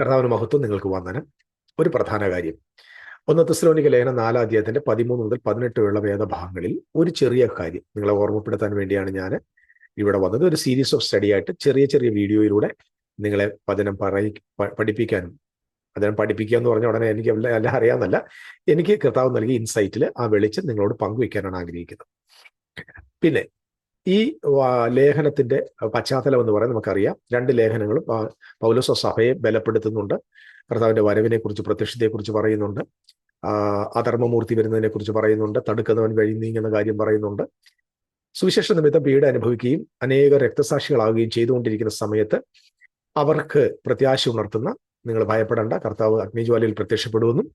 കർത്താവിന് മഹത്വം നിങ്ങൾക്ക് വന്ദനം. ഒരു പ്രധാന കാര്യം. ഒന്ന് തെസ്ലോനിക ലേഖനം നാലാം അധ്യായത്തിന്റെ പതിമൂന്ന് മുതൽ പതിനെട്ട് വരെയുള്ള വേദഭാഗങ്ങളിൽ ഒരു ചെറിയ കാര്യം നിങ്ങളെ ഓർമ്മപ്പെടുത്താൻ വേണ്ടിയാണ് ഞാൻ ഇവിടെ വന്നത്. ഒരു സീരീസ് ഓഫ് സ്റ്റഡി ആയിട്ട് ചെറിയ ചെറിയ വീഡിയോയിലൂടെ നിങ്ങളെ വചനം പറയി പഠിപ്പിക്കാനും. വചനം പഠിപ്പിക്കുക എന്ന് പറഞ്ഞ ഉടനെ എനിക്ക് എല്ലാം അറിയാമെന്നല്ല എനിക്ക് കർത്താവ് നൽകിയ ഇൻസൈറ്റിൽ ആ വെളിച്ചം നിങ്ങളോട് പങ്കുവയ്ക്കാനാണ് ആഗ്രഹിക്കുന്നത്. പിന്നെ ഈ ലേഖനത്തിന്റെ പശ്ചാത്തലം എന്ന് പറയാൻ നമുക്കറിയാം. രണ്ട് ലേഖനങ്ങളും പൗലോസ സഭയെ ബലപ്പെടുത്തുന്നുണ്ട്. കർത്താവിന്റെ വരവിനെ കുറിച്ച് പ്രത്യക്ഷത്തെ കുറിച്ച് പറയുന്നുണ്ട് അധർമ്മമൂർത്തി വരുന്നതിനെ കുറിച്ച് പറയുന്നുണ്ട്. തടുക്കുന്നവൻ വഴി നീങ്ങുന്ന കാര്യം പറയുന്നുണ്ട്. സുവിശേഷ നിമിത്തം പീഡ അനുഭവിക്കുകയും അനേക രക്തസാക്ഷികളാവുകയും ചെയ്തുകൊണ്ടിരിക്കുന്ന സമയത്ത് അവർക്ക് പ്രത്യാശ ഉണർത്തുന്ന നിങ്ങൾ ഭയപ്പെടേണ്ട കർത്താവ് അഗ്നിജ്വാലയിൽ പ്രത്യക്ഷപ്പെടുമെന്നും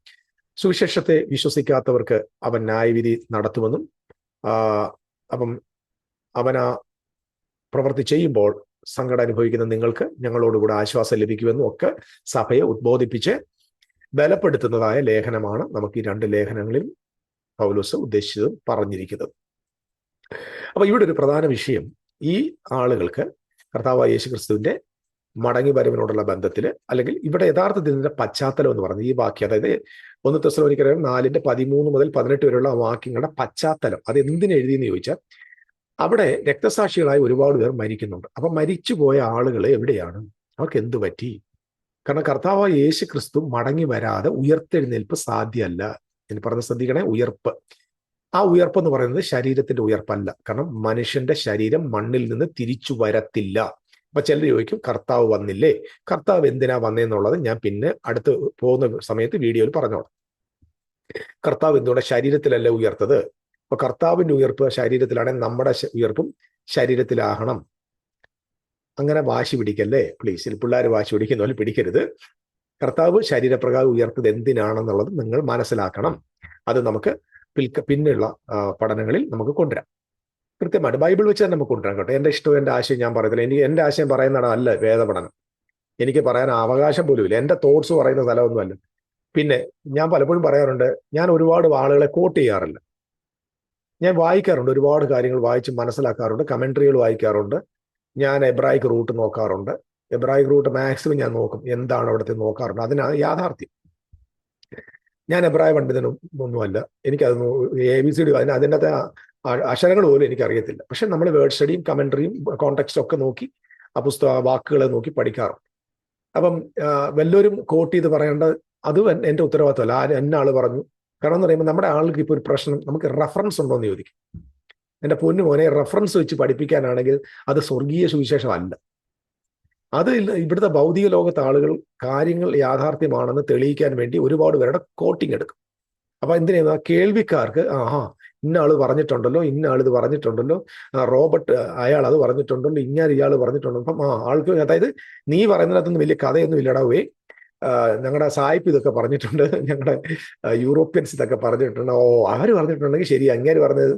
സുവിശേഷത്തെ വിശ്വസിക്കാത്തവർക്ക് അവൻ ന്യായവിധി നടത്തുമെന്നും അപ്പം അവൻ ആ പ്രവൃത്തി ചെയ്യുമ്പോൾ സങ്കടം അനുഭവിക്കുന്ന നിങ്ങൾക്ക് ഞങ്ങളോടുകൂടെ ആശ്വാസം ലഭിക്കുമെന്നും ഒക്കെ സഭയെ ഉദ്ബോധിപ്പിച്ച് ബലപ്പെടുത്തുന്നതായ ലേഖനമാണ് നമുക്ക് ഈ രണ്ട് ലേഖനങ്ങളിൽ പൗലോസ് ഉദ്ദേശിച്ചതും പറഞ്ഞിരിക്കുന്നത്. അപ്പൊ ഇവിടെ ഒരു പ്രധാന വിഷയം ഈ ആളുകൾക്ക് കർത്താവ് യേശു ക്രിസ്തുവിന്റെ മടങ്ങി വരവിനോടുള്ള ബന്ധത്തിൽ അല്ലെങ്കിൽ ഇവിടെ യഥാർത്ഥത്തിൽ ഇതിന്റെ പശ്ചാത്തലം എന്ന് പറയുന്നത് ഈ വാക്യം അതായത് ഒന്ന് തെസ്സലോനിക്കറിയാം നാലിന്റെ പതിമൂന്ന് മുതൽ പതിനെട്ട് വരെയുള്ള വാക്യങ്ങളുടെ പശ്ചാത്തലം അത് എന്തിനെഴുതി എഴുതിയെന്ന് ചോദിച്ചാൽ അവിടെ രക്തസാക്ഷികളായി ഒരുപാട് പേർ മരിക്കുന്നുണ്ട്. അപ്പൊ മരിച്ചുപോയ ആളുകൾ എവിടെയാണ്? അവർക്ക് എന്ത് പറ്റി? കാരണം കർത്താവ് യേശു ക്രിസ്തു മടങ്ങി വരാതെ ഉയർത്തെഴുന്നേൽപ്പ് സാധ്യമല്ല എന്ന് പറഞ്ഞ ശ്രദ്ധിക്കണേ ഉയർപ്പ്. ആ ഉയർപ്പ് എന്ന് പറയുന്നത് ശരീരത്തിന്റെ ഉയർപ്പല്ല. കാരണം മനുഷ്യന്റെ ശരീരം മണ്ണിൽ നിന്ന് തിരിച്ചു വരത്തില്ല. അപ്പൊ ചിലർ ചോദിക്കും കർത്താവ് വന്നില്ലേ? കർത്താവ് എന്തിനാ വന്നേന്നുള്ളത് ഞാൻ പിന്നെ അടുത്ത് പോകുന്ന സമയത്ത് വീഡിയോയിൽ പറഞ്ഞോളാം. കർത്താവ് എന്തുകൊണ്ട് ശരീരത്തിലല്ല ഉയർത്തത്? അപ്പൊ കർത്താവിന്റെ ഉയർപ്പ് ശരീരത്തിലാണെങ്കിൽ നമ്മുടെ ഉയർപ്പും ശരീരത്തിലാകണം. അങ്ങനെ വാശി പിടിക്കല്ലേ? പ്ലീസ് പിള്ളേർ വാശി പിടിക്കുന്ന പോലെ പിടിക്കരുത്. കർത്താവ് ശരീരപ്രകാരം ഉയർത്തത് എന്തിനാണെന്നുള്ളത് നിങ്ങൾ മനസ്സിലാക്കണം. അത് നമുക്ക് പിൽക്ക പിന്നുള്ള പഠനങ്ങളിൽ നമുക്ക് കൊണ്ടുവരാം. കൃത്യമായിട്ട് ബൈബിൾ വെച്ച് തന്നെ നമുക്ക് കൊണ്ടുവരാം കേട്ടോ. എന്റെ ഇഷ്ടവും എന്റെ ആശയം ഞാൻ പറയത്തില്ല. എനിക്ക് എന്റെ ആശയം പറയുന്നതാണ് അല്ല വേദപഠനം. എനിക്ക് പറയാൻ അവകാശം ഇല്ല എന്റെ തോട്ട്സ് പറയുന്ന സ്ഥലമൊന്നുമല്ല. പിന്നെ ഞാൻ പലപ്പോഴും പറയാറുണ്ട് ഞാൻ ഒരുപാട് ആളുകളെ കോട്ട് ചെയ്യാറില്ല. ഞാൻ വായിക്കാറുണ്ട് ഒരുപാട് കാര്യങ്ങൾ വായിച്ച് മനസ്സിലാക്കാറുണ്ട് കമൻട്രികൾ വായിക്കാറുണ്ട് ഞാൻ എബ്രായിക് റൂട്ട് നോക്കാറുണ്ട് എബ്രായിക് റൂട്ട് മാക്സിമം ഞാൻ നോക്കും എന്താണ് അവിടുത്തെ നോക്കാറുണ്ട് അതിനാണ് യാഥാർത്ഥ്യം. ഞാൻ എബ്രായ പണ്ഡിതനും ഒന്നുമല്ല എനിക്കത് എ ബി സി ഡി അതിന് അതിന്റെ അക്ഷരങ്ങൾ പോലും എനിക്കറിയത്തില്ല. പക്ഷെ നമ്മൾ വേർഡ് സ്റ്റഡിയും കമൻട്രിയും കോണ്ടക്സ്റ്റും ഒക്കെ നോക്കി ആ പുസ്തക വാക്കുകളെ നോക്കി പഠിക്കാറുണ്ട്. അപ്പം വല്ലവരും കോട്ട് ചെയ്ത് പറയേണ്ട അതും എന്റെ ഉത്തരവാദിത്തമല്ല ആ എന്നാൾ പറഞ്ഞു കാരണം എന്ന് പറയുമ്പോൾ നമ്മുടെ ആളുകൾക്ക് ഇപ്പോൾ ഒരു പ്രശ്നം നമുക്ക് റഫറൻസ് ഉണ്ടോ എന്ന് ചോദിക്കും. എന്റെ പൊന്നു മോനെ റഫറൻസ് വെച്ച് പഠിപ്പിക്കാനാണെങ്കിൽ അത് സ്വർഗീയ സുവിശേഷമല്ല. അത് ഇവിടുത്തെ ഭൗതിക ലോകത്തെ ആളുകൾ കാര്യങ്ങൾ യാഥാർത്ഥ്യമാണെന്ന് തെളിയിക്കാൻ വേണ്ടി ഒരുപാട് പേരുടെ കോട്ടിങ് എടുക്കും. അപ്പൊ എന്തിനാ? കേൾവിക്കാർക്ക് ആഹാ ആൾ പറഞ്ഞിട്ടുണ്ടല്ലോ ഇന്ന ആൾ ഇത് പറഞ്ഞിട്ടുണ്ടല്ലോ റോബർട്ട് അയാൾ അത് പറഞ്ഞിട്ടുണ്ടല്ലോ ഇങ്ങനെ ഇയാൾ പറഞ്ഞിട്ടുണ്ടല്ലോ. അപ്പം ആ ആൾക്ക് അതായത് നീ പറയുന്നതിനകത്തൊന്നും വലിയ കഥയൊന്നും ഇല്ലടാവേ ഞങ്ങളുടെ സായിപ്പ് ഇതൊക്കെ പറഞ്ഞിട്ടുണ്ട്. ഞങ്ങളുടെ യൂറോപ്യൻസ് ഇതൊക്കെ പറഞ്ഞിട്ടുണ്ട്. ഓ ആര് പറഞ്ഞിട്ടുണ്ടെങ്കിൽ ശരി അങ്ങേര് പറഞ്ഞത്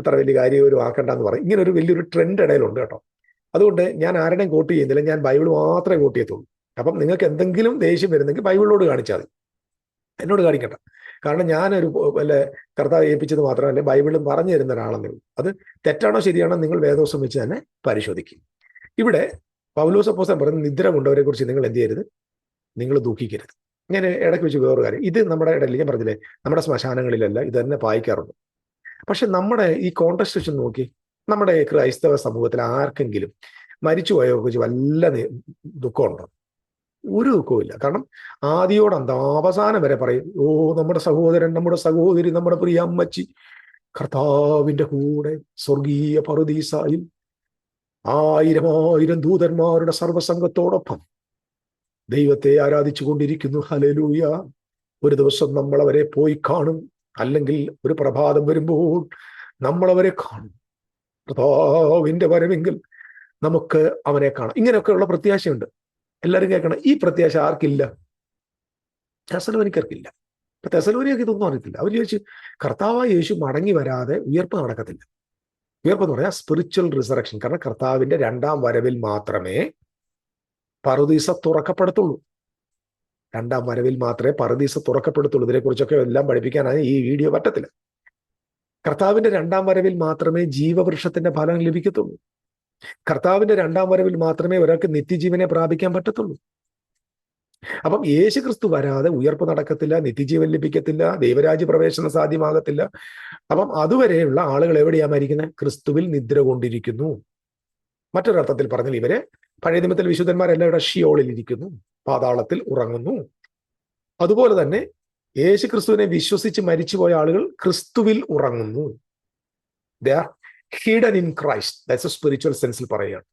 അത്ര വലിയ കാര്യം ഒരു ആക്കണ്ടെന്ന് പറയും. ഇങ്ങനെ ഒരു വലിയൊരു ട്രെൻഡ് ഇടയിലുണ്ട് കേട്ടോ. അതുകൊണ്ട് ഞാൻ ആരുടെയും കോട്ട് ചെയ്യുന്നില്ല. ഞാൻ ബൈബിൾ മാത്രമേ കോട്ട് ചെയ്യത്തുള്ളൂ. അപ്പം നിങ്ങൾക്ക് എന്തെങ്കിലും ദേഷ്യം വരുന്നെങ്കിൽ ബൈബിളിനോട് കാണിച്ചാൽ മതി. എന്നോട് കാണിക്കട്ടെ. കാരണം ഞാനൊരു വല്ല കർത്താവ് ഏൽപ്പിച്ചത് മാത്രമല്ല ബൈബിളും പറഞ്ഞു തരുന്ന ഒരാളെന്നേ ഉള്ളൂ. അത് തെറ്റാണോ ശരിയാണോ നിങ്ങൾ വേദോസം വെച്ച് തന്നെ പരിശോധിക്കും. ഇവിടെ പൗലോസ് അപ്പോസ്തലൻ പറയുന്ന നിദ്ര കൊണ്ടവരെ കുറിച്ച് നിങ്ങൾ എന്ത് ചെയ്യരുത്? നിങ്ങൾ ദുഃഖിക്കരുത്. ഇങ്ങനെ ഇടയ്ക്ക് വെച്ച് വേറൊരു കാര്യം. ഇത് നമ്മുടെ ഇടയിൽ ഞാൻ പറഞ്ഞില്ലേ നമ്മുടെ ശ്മശാനങ്ങളിലല്ല ഇത് തന്നെ പായിക്കാറുണ്ട്. പക്ഷെ നമ്മുടെ ഈ കോൺടസ്റ്റ് വെച്ച് നോക്കി നമ്മുടെ ക്രൈസ്തവ സമൂഹത്തിൽ ആർക്കെങ്കിലും മരിച്ചുപോയവരെ കുറിച്ച് വല്ല ദുഃഖമുണ്ടോ? ഒരു ദുഃഖവും കാരണം ആദ്യോട് അന്ത അവസാനം വരെ പറയും ഓ നമ്മുടെ സഹോദരൻ നമ്മുടെ സഹോദരി നമ്മുടെ പ്രിയ അമ്മച്ചി കർത്താവിന്റെ കൂടെ സ്വർഗീയ പറുദീസായിൽ ആയിരം ആയിരം ദൂതന്മാരുടെ സർവസംഘത്തോടൊപ്പം ദൈവത്തെ ആരാധിച്ചു കൊണ്ടിരിക്കുന്നു ഹലലൂയ ഒരു ദിവസം നമ്മൾ അവരെ പോയി കാണും. അല്ലെങ്കിൽ ഒരു പ്രഭാതം വരുമ്പോൾ നമ്മൾ അവരെ കാണും. കർത്താവിന്റെ വരവെങ്കിൽ നമുക്ക് അവനെ കാണാം. ഇങ്ങനെയൊക്കെയുള്ള പ്രത്യാശയുണ്ട്. എല്ലാവരും കേൾക്കണം. ഈ പ്രത്യാശ ആർക്കില്ല? തെസലോനിക്കർക്കില്ല ഇപ്പൊ തെസലോനിയൊക്കെ ഇതൊന്നും അറിയത്തില്ല. അവർ ചോദിച്ചു കർത്താവായ യേശു മടങ്ങി വരാതെ ഉയർപ്പ് നടക്കത്തില്ല. ഉയർപ്പ് എന്ന് പറഞ്ഞാൽ സ്പിരിച്വൽ റിസറക്ഷൻ കാരണം കർത്താവിന്റെ രണ്ടാം വരവിൽ മാത്രമേ പറുദീസ തുറക്കപ്പെടത്തുള്ളൂ. രണ്ടാം വരവിൽ മാത്രമേ പറുദീസ തുറക്കപ്പെടുത്തുള്ളൂ. ഇതിനെക്കുറിച്ചൊക്കെ എല്ലാം പഠിപ്പിക്കാനാണ് ഈ വീഡിയോ പറ്റത്തില്ല. കർത്താവിന്റെ രണ്ടാം വരവിൽ മാത്രമേ ജീവവൃക്ഷത്തിന്റെ ഫലം ലഭിക്കത്തുള്ളൂ. കർത്താവിന്റെ രണ്ടാം വരവിൽ മാത്രമേ ഒരാൾക്ക് നിത്യജീവനെ പ്രാപിക്കാൻ പറ്റത്തുള്ളൂ. അപ്പം യേശു ക്രിസ്തു വരാതെ ഉയർപ്പ് നടക്കത്തില്ല നിത്യജീവൻ ലഭിക്കത്തില്ല ദൈവരാജ്യ പ്രവേശനം സാധ്യമാകത്തില്ല. അപ്പം അതുവരെയുള്ള ആളുകൾ എവിടെയാ മരിക്കുന്നത്? ക്രിസ്തുവിൽ നിദ്ര കൊണ്ടിരിക്കുന്നു. മറ്റൊരർത്ഥത്തിൽ പറഞ്ഞാൽ ഇവരെ പഴയ നിമിത്തിൽ വിശുദ്ധന്മാരെല്ലാം ഇവിടെ ഷിയോളിൽ ഇരിക്കുന്നു പാതാളത്തിൽ ഉറങ്ങുന്നു. അതുപോലെ തന്നെ യേശു ക്രിസ്തുവിനെ വിശ്വസിച്ച് മരിച്ചുപോയ ആളുകൾ ക്രിസ്തുവിൽ ഉറങ്ങുന്നു. They are hidden in Christ that's a spiritual സെൻസിൽ പറയുകയാണ്.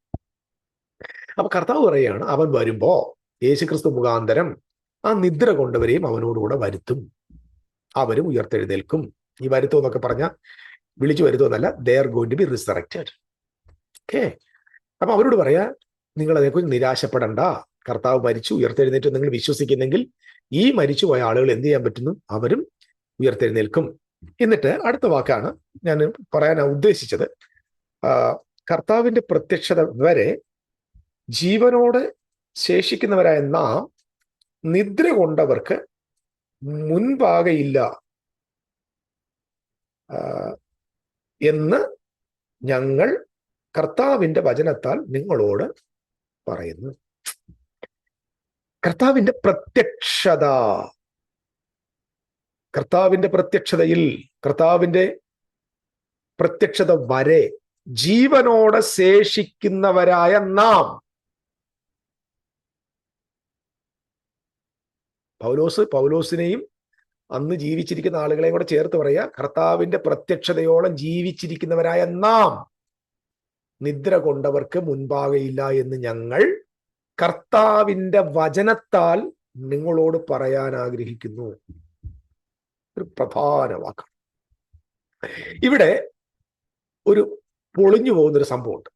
അപ്പൊ കർത്താവ് പറയുകയാണ് അവൻ വരുമ്പോ യേശു ക്രിസ്തു മുഖാന്തരം ആ നിദ്ര കൊണ്ടവരെയും അവനോടുകൂടെ വരുത്തും. അവരും ഉയർത്തെഴുന്നേൽക്കും. ഈ വരുത്തും എന്നൊക്കെ പറഞ്ഞ വിളിച്ചു വരുത്തുമെന്നല്ല they are going to be resurrected okay അപ്പൊ അവരോട് പറയാ നിങ്ങൾ അതേക്കുറിച്ച് നിരാശപ്പെടണ്ട. കർത്താവ് മരിച്ചു ഉയർത്തെഴുന്നേറ്റ് നിങ്ങൾ വിശ്വസിക്കുന്നെങ്കിൽ ഈ മരിച്ചു പോയ ആളുകൾ എന്ത് ചെയ്യാൻ പറ്റുന്നു? അവരും ഉയർത്തെഴുന്നേൽക്കും. എന്നിട്ട് അടുത്ത വാക്കാണ് ഞാൻ പറയാൻ ഉദ്ദേശിച്ചത്. കർത്താവിന്റെ പ്രത്യക്ഷത വരെ ജീവനോട് ശേഷിക്കുന്നവരായ നാം നിദ്ര കൊണ്ടവർക്ക് മുൻപാകയില്ല എന്ന് ഞങ്ങൾ കർത്താവിന്റെ വചനത്താൽ നിങ്ങളോട് പറയുന്നു. കർത്താവിന്റെ പ്രത്യക്ഷത. കർത്താവിന്റെ പ്രത്യക്ഷതയിൽ കർത്താവിന്റെ പ്രത്യക്ഷത വരെ ജീവനോടെ ശേഷിക്കുന്നവരായ നാം. പൗലോസ് പൗലോസിനെയും അന്ന് ജീവിച്ചിരിക്കുന്ന ആളുകളെയും കൂടെ ചേർത്ത് പറയാ കർത്താവിന്റെ പ്രത്യക്ഷതയോളം ജീവിച്ചിരിക്കുന്നവരായ നാം. നിദ്ര കൊണ്ടവർക്ക് മുൻപാകയില്ല എന്ന് ഞങ്ങൾ കർത്താവിന്റെ വചനത്താൽ നിങ്ങളോട് പറയാൻ ആഗ്രഹിക്കുന്നു. ഒരു പ്രധാന വാക്കാണ്. ഇവിടെ ഒരു പൊളിഞ്ഞു പോകുന്ന ഒരു സംഭവമുണ്ട്.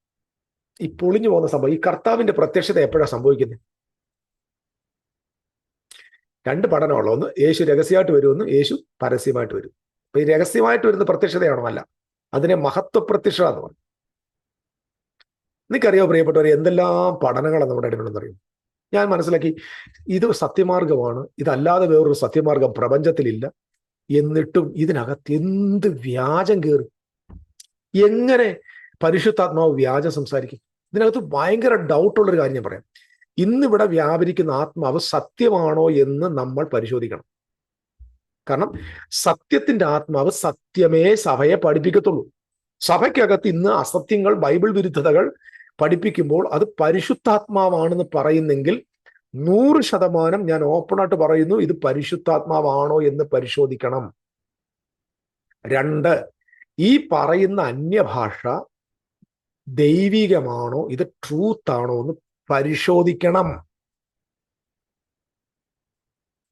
ഈ പൊളിഞ്ഞു പോകുന്ന സംഭവം ഈ കർത്താവിന്റെ പ്രത്യക്ഷത എപ്പോഴാണ് സംഭവിക്കുന്നത്? രണ്ട് പഠനമുള്ള ഒന്ന് യേശു രഹസ്യമായിട്ട് വരുമെന്ന് യേശു പരസ്യമായിട്ട് വരും അപ്പൊ ഈ രഹസ്യമായിട്ട് വരുന്ന പ്രത്യക്ഷതയാണോ? അല്ല. അതിനെ മഹത്വ പ്രത്യക്ഷത എന്ന് പറയും. നിനക്കറിയോ പ്രിയപ്പെട്ടവർ എന്തെല്ലാം പഠനങ്ങളാണ് നമ്മുടെ ഇടയിലുണ്ടെന്നറിയും ഞാൻ മനസ്സിലാക്കി ഇത് സത്യമാർഗമാണ് ഇതല്ലാതെ വേറൊരു സത്യമാർഗം പ്രപഞ്ചത്തിലില്ല. എന്നിട്ടും ഇതിനകത്ത് എന്ത് വ്യാജം കയറി? എങ്ങനെ പരിശുദ്ധാത്മാവ് വ്യാജം സംസാരിക്കും? ഇതിനകത്ത് ഭയങ്കര ഡൗട്ടുള്ളൊരു കാര്യം ഞാൻ പറയാം. ഇന്നിവിടെ വ്യാപരിക്കുന്ന ആത്മാവ് സത്യമാണോ എന്ന് നമ്മൾ പരിശോധിക്കണം. കാരണം സത്യത്തിന്റെ ആത്മാവ് സത്യമേ സഭയെ പഠിപ്പിക്കത്തുള്ളൂ. സഭയ്ക്കകത്ത് ഇന്ന് അസത്യങ്ങൾ ബൈബിൾ വിരുദ്ധതകൾ പഠിപ്പിക്കുമ്പോൾ അത് പരിശുദ്ധാത്മാവാണെന്ന് പറയുന്നെങ്കിൽ നൂറ് ശതമാനം ഞാൻ ഓപ്പണായിട്ട് പറയുന്നു ഇത് പരിശുദ്ധാത്മാവാണോ എന്ന് പരിശോധിക്കണം. രണ്ട് ഈ പറയുന്ന അന്യഭാഷ ദൈവികമാണോ ഇത് ട്രൂത്ത് ആണോ എന്ന് പരിശോധിക്കണം.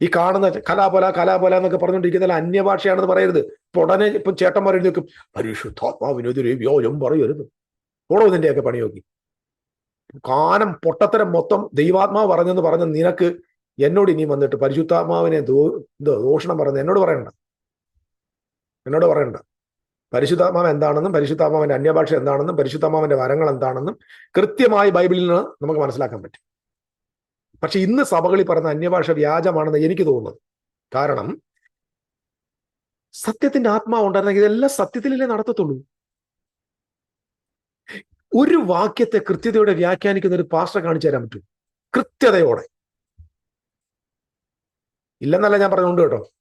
ഈ കാണുന്ന കലാപോല കലാപോല എന്നൊക്കെ പറഞ്ഞുകൊണ്ടിരിക്കുന്ന അന്യഭാഷയാണെന്ന് പറയരുത്. ഇപ്പൊ ഉടനെ ഇപ്പൊ ചേട്ടന്മാരെ വെക്കും പരിശുദ്ധാത്മാവിനെതിരെ വ്യോജം പറയരുത്. ഓടോ നിന്റെയൊക്കെ പണി നോക്കി. കാനം പൊട്ടത്തരം മൊത്തം ദൈവാത്മാവ് പറഞ്ഞെന്ന് പറഞ്ഞ നിനക്ക് എന്നോട് ഇനി വന്നിട്ട് പരിശുദ്ധാത്മാവിനെ ദോ ദോഷണം പറയുന്നത് എന്നോട് പറയണ്ട. എന്നോട് പറയണ്ട. പരിശുദ്ധാത്മാവ് എന്താണെന്നും പരിശുദ്ധാത്മാവിന്റെ അന്യഭാഷ എന്താണെന്നും പരിശുദ്ധാത്മാവിന്റെ വരങ്ങൾ എന്താണെന്നും കൃത്യമായി ബൈബിളിൽ നിന്ന് നമുക്ക് മനസ്സിലാക്കാൻ പറ്റും. പക്ഷെ ഇന്ന് സഭകളിൽ പറയുന്ന അന്യഭാഷ വ്യാജമാണെന്ന് എനിക്ക് തോന്നുന്നത്. കാരണം സത്യത്തിന്റെ ആത്മാവ് ഉണ്ടായിരുന്നെങ്കിൽ ഇതെല്ലാം സത്യത്തിലല്ലേ നടത്തത്തുള്ളൂ ഒരു വാക്യത്തെ കൃത്യതയോടെ വ്യാഖ്യാനിക്കുന്ന ഒരു പാസ്റ്റർ കാണിച്ചു തരാൻ പറ്റും. കൃത്യതയോടെ. ഇല്ലെന്നല്ല ഞാൻ പറഞ്ഞുകൊണ്ട് കേട്ടോ.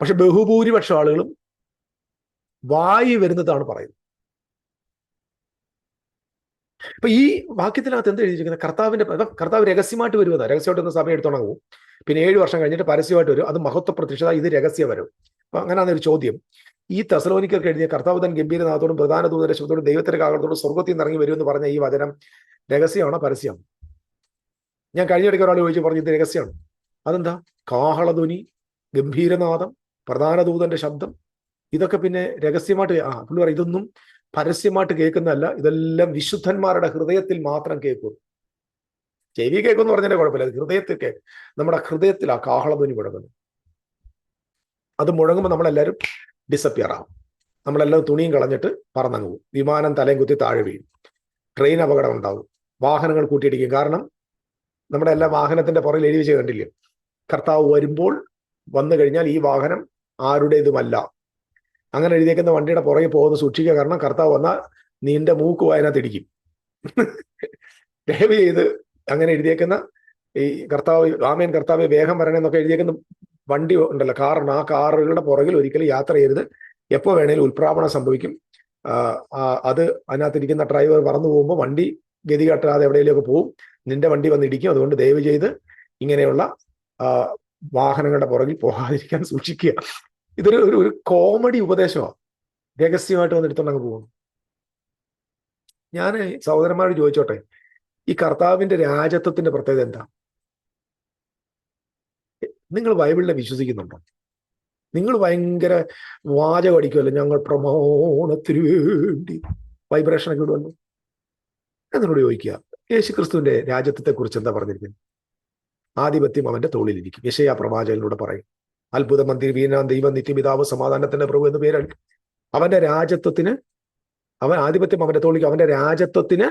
പക്ഷെ ബഹുഭൂരിപക്ഷം ആളുകളും വായി വരുന്നതാണ് പറയുന്നത്. അപ്പൊ ഈ വാക്യത്തിനകത്ത് എന്ത് എഴുതിയിരിക്കുന്നത്? കർത്താവിന്റെ കർത്താവ് രഹസ്യമായിട്ട് വരുമെന്നാ. രഹസ്യമായിട്ട് ഒന്ന് സഭ എടുത്തുണങ്ങും പിന്നെ ഏഴ് വർഷം കഴിഞ്ഞിട്ട് പരസ്യമായിട്ട് വരും. അത് മഹത്വ പ്രത്യക്ഷത ഇത് രഹസ്യ വരും അപ്പൊ അങ്ങനെയാണ് ഒരു ചോദ്യം. ഈ തെസലോനിക്കർക്ക് എഴുതിയ കർത്താവ് തൻ ഗംഭീരനാഥോടും പ്രധാന ദൂതന്റെ ശബ്ദത്തോടും ദൈവത്തിന്റെ കാകത്തോടും സ്വർഗത്തിൽ നിന്ന് ഇറങ്ങി വരുമെന്ന് പറഞ്ഞ ഈ വചനം രഹസ്യമാണോ പരസ്യമാണോ? ഞാൻ കഴിഞ്ഞ ഇടയ്ക്ക് ഒരാൾ ചോദിച്ചു പറഞ്ഞു ഇത് രഹസ്യമാണ്. അതെന്താ? കാഹളധ്വനി ഗംഭീരനാഥം പ്രധാന ദൂതന്റെ ശബ്ദം. ഇതൊക്കെ പിന്നെ രഹസ്യമായിട്ട് ആ പുള്ളി പറയും ഇതൊന്നും പരസ്യമായിട്ട് കേൾക്കുന്നതല്ല ഇതെല്ലാം വിശുദ്ധന്മാരുടെ ഹൃദയത്തിൽ മാത്രം കേൾക്കും. ചെവി കേൾക്കുമെന്ന് പറഞ്ഞാൽ കുഴപ്പമില്ല ഹൃദയത്തിൽ കേൾക്കും. നമ്മുടെ ഹൃദയത്തിൽ ആ കാഹളധ്വനി മുഴങ്ങുന്നു. അത് മുഴങ്ങുമ്പോൾ നമ്മളെല്ലാവരും ഡിസപ്പിയർ ആവും. നമ്മളെല്ലാം തുണിയും കളഞ്ഞിട്ട് പറന്നങ്ങ് പോകും വിമാനം തലയും കുത്തി താഴെ വീഴും. ട്രെയിൻ അപകടം ഉണ്ടാവും. വാഹനങ്ങൾ കൂട്ടിയിടിക്കും. കാരണം നമ്മുടെ എല്ലാ വാഹനത്തിന്റെ പുറകിൽ എഴുതി വെച്ച് കണ്ടില്ലേ? കർത്താവ് വരുമ്പോൾ വന്നു കഴിഞ്ഞാൽ ഈ വാഹനം ആരുടേതുമല്ല. അങ്ങനെ എഴുതിയേക്കുന്ന വണ്ടിയുടെ പുറകെ പോകുന്ന സൂക്ഷിക്കുക. കാരണം കർത്താവ് വന്നാൽ നിന്റെ മൂക്ക് വായനകത്ത് ഇടിക്കും. ദയവ് ചെയ്ത് അങ്ങനെ എഴുതിയേക്കുന്ന ഈ കർത്താവ് ആമേൻ കർത്താവ് വേഗം വരണമെന്നൊക്കെ എഴുതിയേക്കുന്ന വണ്ടി ഉണ്ടല്ലോ കാറുണ്ട് ആ കാറുകളുടെ പുറകിൽ ഒരിക്കലും യാത്ര ചെയ്യരുത്. എപ്പോൾ വേണേലും ഉൽപ്രാവണം സംഭവിക്കും. അത് അതിനകത്തിരിക്കുന്ന ഡ്രൈവർ പറന്നു പോകുമ്പോൾ വണ്ടി ഗതി കെട്ടാതെ എവിടെയെങ്കിലുമൊക്കെ പോകും നിന്റെ വണ്ടി വന്നിടിക്കും അതുകൊണ്ട് ദയവ് ചെയ്ത് ഇങ്ങനെയുള്ള വാഹനങ്ങളുടെ പുറകിൽ പോകാതിരിക്കാൻ സൂക്ഷിക്കുക. ഇതൊരു ഒരു ഒരു കോമഡി ഉപദേശമാണ് രഹസ്യമായിട്ട് വന്നെടുത്തോണ്ട് അങ്ങ് പോകുന്നു ഞാൻ സഹോദരന്മാരോട് ചോദിച്ചോട്ടെ ഈ കർത്താവിന്റെ രാജത്വത്തിന്റെ പ്രത്യേകത എന്താ? നിങ്ങൾ ബൈബിളിനെ വിശ്വസിക്കുന്നുണ്ടോ? നിങ്ങൾ ഭയങ്കര വാചകം അടിക്കുമല്ലോ ഞങ്ങൾ പ്രമാണത്തിന് വേണ്ടി വൈബ്രേഷൻ ഒക്കെ ഇടുമല്ലോ എന്നോട് ചോദിക്കുക യേശു ക്രിസ്തുവിന്റെ രാജ്യത്തെ കുറിച്ച് എന്താ പറഞ്ഞിരിക്കുന്നത്? ആധിപത്യം അവന്റെ തോളിലിരിക്കും. യശയാ പ്രവാചകനിലൂടെ പറയും അത്ഭുത മന്ത്രി വീണാൻ ദൈവം നിത്യപിതാവ് സമാധാനത്തിന്റെ പ്രഭു എന്ന് പേരാണ് അവന്റെ രാജ്യത്വത്തിന് അവൻ ആധിപത്യം അവന്റെ തോളിക്ക് അവന്റെ രാജത്വത്തിന്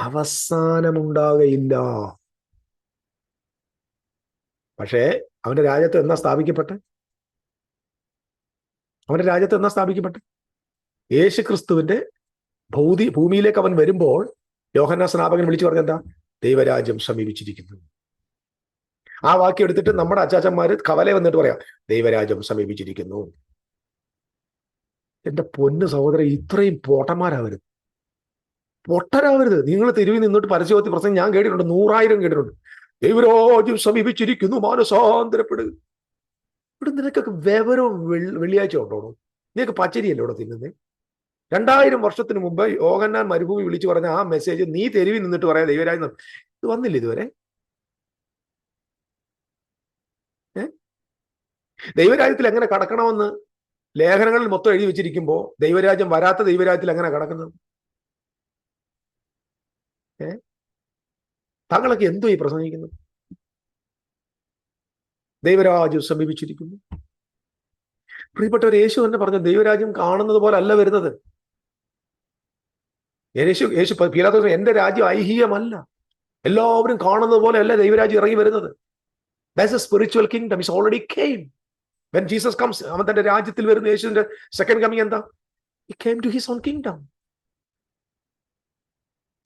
അവസാനമുണ്ടാകയില്ല. പക്ഷേ അവന്റെ രാജ്യത്ത് എന്നാ സ്ഥാപിക്കപ്പെട്ടെ? അവന്റെ രാജ്യത്ത് എന്നാ സ്ഥാപിക്കപ്പെട്ടെ? യേശു ക്രിസ്തുവിന്റെ ഭൗതി ഭൂമിയിലേക്ക് അവൻ വരുമ്പോൾ യോഹന്ന സ്നാപകൻ വിളിച്ചു പറഞ്ഞെന്താ ദൈവരാജ്യം സമീപിച്ചിരിക്കുന്നു. ആ വാക്യം എടുത്തിട്ട് നമ്മുടെ അച്ചാച്ചന്മാര് കവല വന്നിട്ട് പറയാം ദൈവരാജ്യം സമീപിച്ചിരിക്കുന്നു. എന്റെ പൊന്ന് സഹോദരൻ ഇത്രയും പോട്ടന്മാരാവരുത്. പൊട്ടരാവരുത്. നിങ്ങൾ തെരുവിൽ നിന്നിട്ട് പരസ്യവത്തി പ്രസംഗം ഞാൻ കേട്ടിട്ടുണ്ട്. നൂറായിരം കേട്ടിട്ടുണ്ട്. ദൈവരാജ്യം സമീപിച്ചിരിക്കുന്നു മാനസാന്തരപ്പെടുക ഇവിടെ നിനക്കൊക്കെ വിവരവും വെള്ളി- വെള്ളിയാഴ്ച ഉണ്ടോണോ നിനക്ക് പച്ചരിയല്ലേ ഇവിടെ തിന്നുന്നേ? രണ്ടായിരം വർഷത്തിന് മുമ്പ് യോഗന്നാൻ മരുഭൂമി വിളിച്ചു പറഞ്ഞ ആ മെസ്സേജ് നീ തെരുവിൽ നിന്നിട്ട് പറയാം ദൈവരാജ്യം ഇത് വന്നില്ല ഇതുവരെ? ദൈവരാജ്യത്തിൽ എങ്ങനെ കടക്കണമെന്ന് ലേഖനങ്ങളിൽ മൊത്തം എഴുതി വെച്ചിരിക്കുമ്പോൾ ദൈവരാജ്യം വരാത്ത ദൈവരാജ്യത്തിൽ എങ്ങനെ കടക്കുന്നത് ഏ? താങ്കളൊക്കെ എന്തോ ഈ പ്രസംഗിക്കുന്നു ദൈവരാജ്യം സമീപിച്ചിരിക്കുന്നു. പ്രിയപ്പെട്ടവർ യേശു തന്നെ പറഞ്ഞു ദൈവരാജ്യം കാണുന്നത് പോലെ അല്ല വരുന്നത്. യേശു യേശു പീലാത്തോസ് എന്റെ രാജ്യം ഐഹികമല്ല. എല്ലാവരും കാണുന്നത് പോലെ അല്ല ദൈവരാജ്യം ഇറങ്ങി വരുന്നത്. That's a spiritual kingdom is already came when Jesus comes അവൻ തന്റെ രാജ്യത്തിൽ വരുന്ന യേശുവിന്റെ സെക്കൻഡ് കമ്മിങ് എന്താ? He came to his own kingdom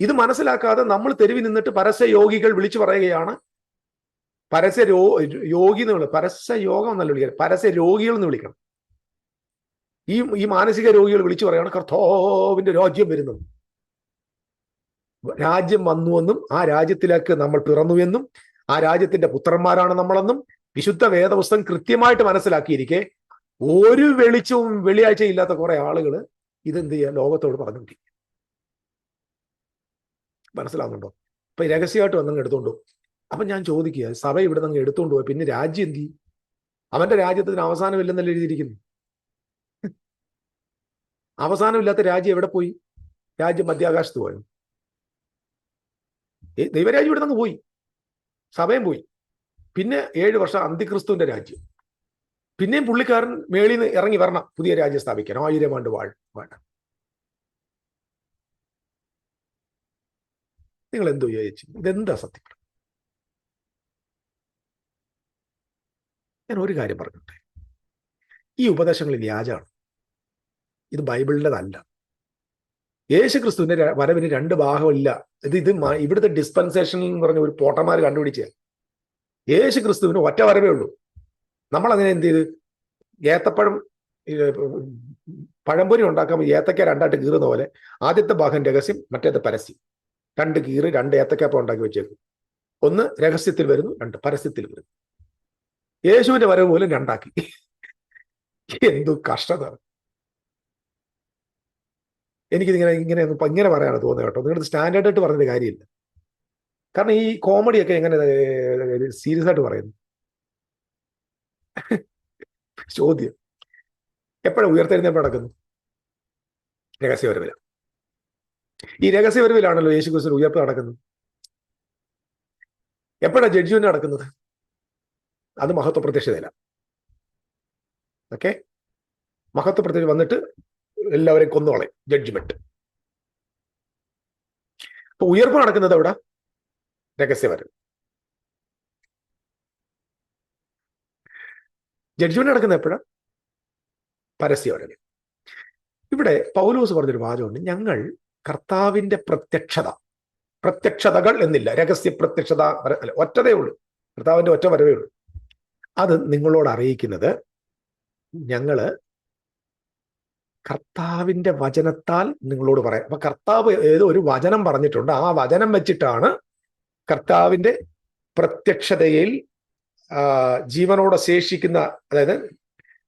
ഇത് മനസ്സിലാക്കാതെ നമ്മൾ തെരുവിൽ നിന്നിട്ട് പരസ്യ യോഗികൾ വിളിച്ചു പറയുകയാണ്. പരസ്യ രോ യോഗി എന്ന് വിളിക്കും പരസ്യ യോഗം എന്നല്ല വിളിക്കുക. പരസ്യ രോഗികൾ എന്ന് വിളിക്കണം. ഈ ഈ മാനസിക രോഗികൾ വിളിച്ചു പറയുകയാണ് കർത്താവിന്റെ രാജ്യം വരുന്നത് രാജ്യം വന്നുവെന്നും ആ രാജ്യത്തിലേക്ക് നമ്മൾ പിറന്നുവെന്നും ആ രാജ്യത്തിന്റെ പുത്രന്മാരാണ് നമ്മളെന്നും വിശുദ്ധ വേദപുസ്തകം കൃത്യമായിട്ട് മനസ്സിലാക്കിയിരിക്കെ. ഒരു വെളിച്ചവും വെള്ളിയാഴ്ച ഇല്ലാത്ത കുറെ ആളുകൾ ഇതെന്ത് ചെയ്യുക ലോകത്തോട് പറഞ്ഞുകൊണ്ടിരിക്കും മനസ്സിലാവുന്നുണ്ടോ? അപ്പൊ രഹസ്യമായിട്ട് വന്നങ്ങ് എടുത്തോണ്ടു അപ്പൊ ഞാൻ ചോദിക്കുക സഭ ഇവിടെ നിന്ന് എടുത്തോണ്ട് പോയി. പിന്നെ രാജ്യം എന്തി അവന്റെ രാജ്യത്തിന് അവസാനമില്ലെന്നല്ല എഴുതിയിരിക്കുന്നു. അവസാനമില്ലാത്ത രാജ്യം എവിടെ പോയി? രാജ്യം മധ്യാകാശത്ത് പോയോ? ദൈവരാജ്യം ഇവിടെ നിന്ന് പോയി. സഭയും പോയി. പിന്നെ ഏഴ് വർഷം അന്തിക്രിസ്തുവിന്റെ രാജ്യം. പിന്നെയും പുള്ളിക്കാരൻ മേളിൽ നിന്ന് ഇറങ്ങി വരണം. പുതിയ രാജ്യം സ്ഥാപിക്കാൻ. ആയിരം ആണ്ട് വാഴ വേണം നിങ്ങൾ എന്തോ ചോദിച്ചു ഇതെന്താ സത്യം ഞാൻ ഒരു കാര്യം പറഞ്ഞോട്ടെ. ഈ ഉപദേശങ്ങൾ വ്യാജാണ് ഇത് ബൈബിളിന്റെതല്ല. യേശു ക്രിസ്തുവിന്റെ വരവിന് രണ്ട് ഭാഗമില്ല. ഇത് ഇത് ഇവിടുത്തെ ഡിസ്പെൻസേഷൻ എന്ന് പറഞ്ഞ ഒരു പോട്ടന്മാർ കണ്ടുപിടിച്ച യേശു ക്രിസ്തുവിന് ഒറ്റ വരവേ ഉള്ളൂ. നമ്മൾ അതിനെ എന്ത് ചെയ്ത്? ഏത്തപ്പഴം പഴംപൊരി ഉണ്ടാക്കുമ്പോൾ ഏത്തക്ക രണ്ടായിട്ട് കീറുന്ന പോലെ ആദ്യത്തെ ഭാഗം രഹസ്യം മറ്റേത് പരസ്യം. രണ്ട് കീറ് രണ്ട് ഏത്തക്കാപ്പം ഉണ്ടാക്കി വെച്ചേക്കും. ഒന്ന് രഹസ്യത്തിൽ വരുന്നു രണ്ട് പരസ്യത്തിൽ വരുന്നു. യേശുവിന്റെ വരവ് പോലും രണ്ടാക്കി. എന്തു കഷ്ടത. എനിക്കിതിങ്ങനെ ഇങ്ങനെ ഇങ്ങനെ പറയാനാണ് തോന്നുന്നത് കേട്ടോ. നിങ്ങൾ സ്റ്റാൻഡേർഡ് ആയിട്ട് പറഞ്ഞൊരു കാര്യമില്ല. കാരണം ഈ കോമഡിയൊക്കെ എങ്ങനെ സീരിയസ് ആയിട്ട് പറയുന്നു? ചോദ്യം. എപ്പോഴും ഉയർത്തെഴുന്നേപ്പ് നടക്കുന്നു? രഹസ്യവരവില. ഈ രഹസ്യവരവിലാണല്ലോ യേശു ക്രിസ്തു ഉയർപ്പ് നടക്കുന്നത്. എപ്പോഴാണ് ജഡ്ജ്മെന്റ് നടക്കുന്നത്? അത് മഹത്വ പ്രത്യക്ഷതയില്ല ഓക്കെ? മഹത്വ പ്രത്യക്ഷ വന്നിട്ട് എല്ലാവരെയും കൊന്നോളെ ജഡ്ജ്മെന്റ്. അപ്പൊ ഉയർപ്പ് നടക്കുന്നത് എവിടെ? രഹസ്യവരം ജഡ്ജ്മെന്റ് നടക്കുന്നത് എപ്പോഴാണ് പരസ്യവരവ് ഇവിടെ പൗലോസ് പറഞ്ഞൊരു വാചകമുണ്ട്. ഞങ്ങൾ കർത്താവിന്റെ പ്രത്യക്ഷത. പ്രത്യക്ഷതകൾ എന്നില്ല. രഹസ്യ പ്രത്യക്ഷത അല്ല ഒറ്റതേ ഉള്ളൂ. കർത്താവിന്റെ ഒറ്റ വരവേ ഉള്ളൂ. അത് നിങ്ങളോട് അറിയിക്കുന്നത് ഞങ്ങൾ കർത്താവിന്റെ വചനത്താൽ നിങ്ങളോട് പറയാം. അപ്പൊ കർത്താവ് ഏതോ ഒരു വചനം പറഞ്ഞിട്ടുണ്ട്. ആ വചനം വെച്ചിട്ടാണ് കർത്താവിന്റെ പ്രത്യക്ഷതയിൽ ജീവനോടെ ശേഷിക്കുന്ന അതായത്